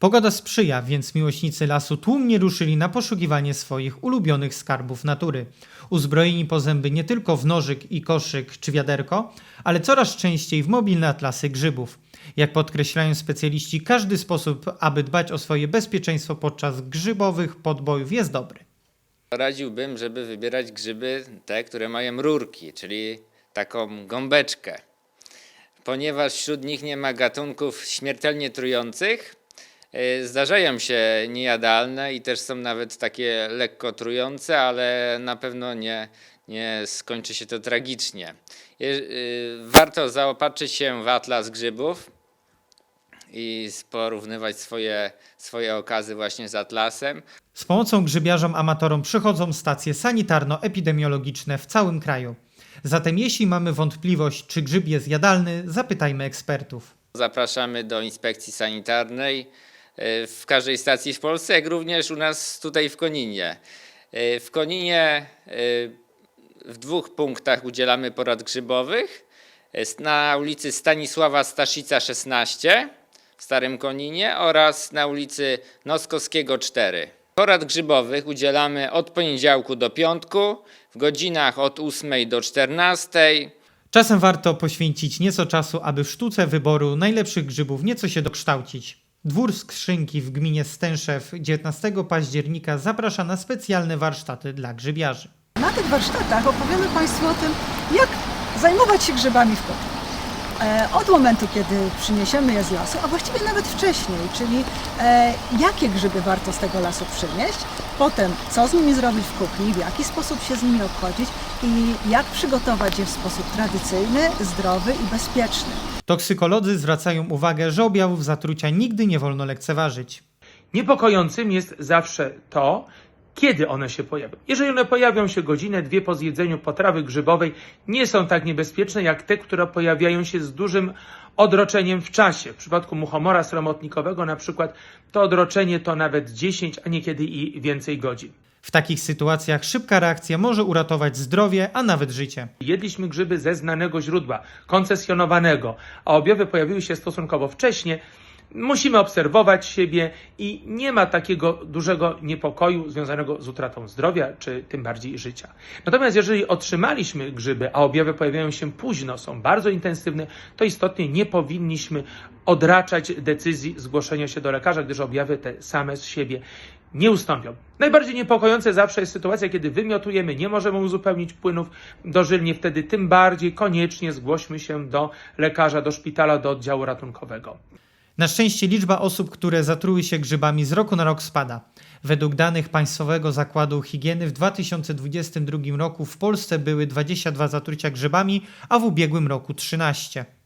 Pogoda sprzyja, więc miłośnicy lasu tłumnie ruszyli na poszukiwanie swoich ulubionych skarbów natury. Uzbrojeni po zęby nie tylko w nożyk i koszyk czy wiaderko, ale coraz częściej w mobilne atlasy grzybów. Jak podkreślają specjaliści, każdy sposób, aby dbać o swoje bezpieczeństwo podczas grzybowych podbojów jest dobry. Radziłbym, żeby wybierać grzyby te, które mają rurki, czyli taką gąbeczkę. Ponieważ wśród nich nie ma gatunków śmiertelnie trujących, zdarzają się niejadalne i też są nawet takie lekko trujące, ale na pewno nie, nie skończy się to tragicznie. Y, Warto zaopatrzyć się w atlas grzybów i porównywać swoje, swoje okazy właśnie z atlasem. Z pomocą grzybiarzom amatorom przychodzą stacje sanitarno-epidemiologiczne w całym kraju. Zatem jeśli mamy wątpliwość, czy grzyb jest jadalny, zapytajmy ekspertów. Zapraszamy do inspekcji sanitarnej e, w każdej stacji w Polsce, jak również u nas tutaj w Koninie. E, W Koninie e, w dwóch punktach udzielamy porad grzybowych. Na ulicy Stanisława Staszica 16 w Starym Koninie oraz na ulicy Noskowskiego 4. Porad grzybowych udzielamy od poniedziałku do piątku w godzinach od 8 do 14. Czasem warto poświęcić nieco czasu, aby w sztuce wyboru najlepszych grzybów nieco się dokształcić. Dwór Skrzynki w gminie Stęszew 19 października zaprasza na specjalne warsztaty dla grzybiarzy. Na tych warsztatach opowiemy Państwu o tym, jak zajmować się grzybami w kotlu. E, Od momentu, kiedy przyniesiemy je z lasu, a właściwie nawet wcześniej, czyli e, jakie grzyby warto z tego lasu przynieść, potem co z nimi zrobić w kuchni, w jaki sposób się z nimi obchodzić i jak przygotować je w sposób tradycyjny, zdrowy i bezpieczny. Toksykolodzy zwracają uwagę, że objawów zatrucia nigdy nie wolno lekceważyć. Niepokojącym jest zawsze to, kiedy one się pojawią. Jeżeli one pojawią się godzinę, dwie po zjedzeniu potrawy grzybowej, nie są tak niebezpieczne jak te, które pojawiają się z dużym odroczeniem w czasie. W przypadku muchomora sromotnikowego na przykład to odroczenie to nawet 10, a niekiedy i więcej godzin. W takich sytuacjach szybka reakcja może uratować zdrowie, a nawet życie. Jedliśmy grzyby ze znanego źródła, koncesjonowanego, a objawy pojawiły się stosunkowo wcześnie. Musimy obserwować siebie i nie ma takiego dużego niepokoju związanego z utratą zdrowia, czy tym bardziej życia. Natomiast jeżeli otrzymaliśmy grzyby, a objawy pojawiają się późno, są bardzo intensywne, to istotnie nie powinniśmy odraczać decyzji zgłoszenia się do lekarza, gdyż objawy te same z siebie nie ustąpią. Najbardziej niepokojące zawsze jest sytuacja, kiedy wymiotujemy, nie możemy uzupełnić płynów dożylnie, wtedy tym bardziej koniecznie zgłośmy się do lekarza, do szpitala, do oddziału ratunkowego. Na szczęście liczba osób, które zatruły się grzybami z roku na rok spada. Według danych Państwowego Zakładu Higieny w 2022 roku w Polsce były 22 zatrucia grzybami, a w ubiegłym roku 13.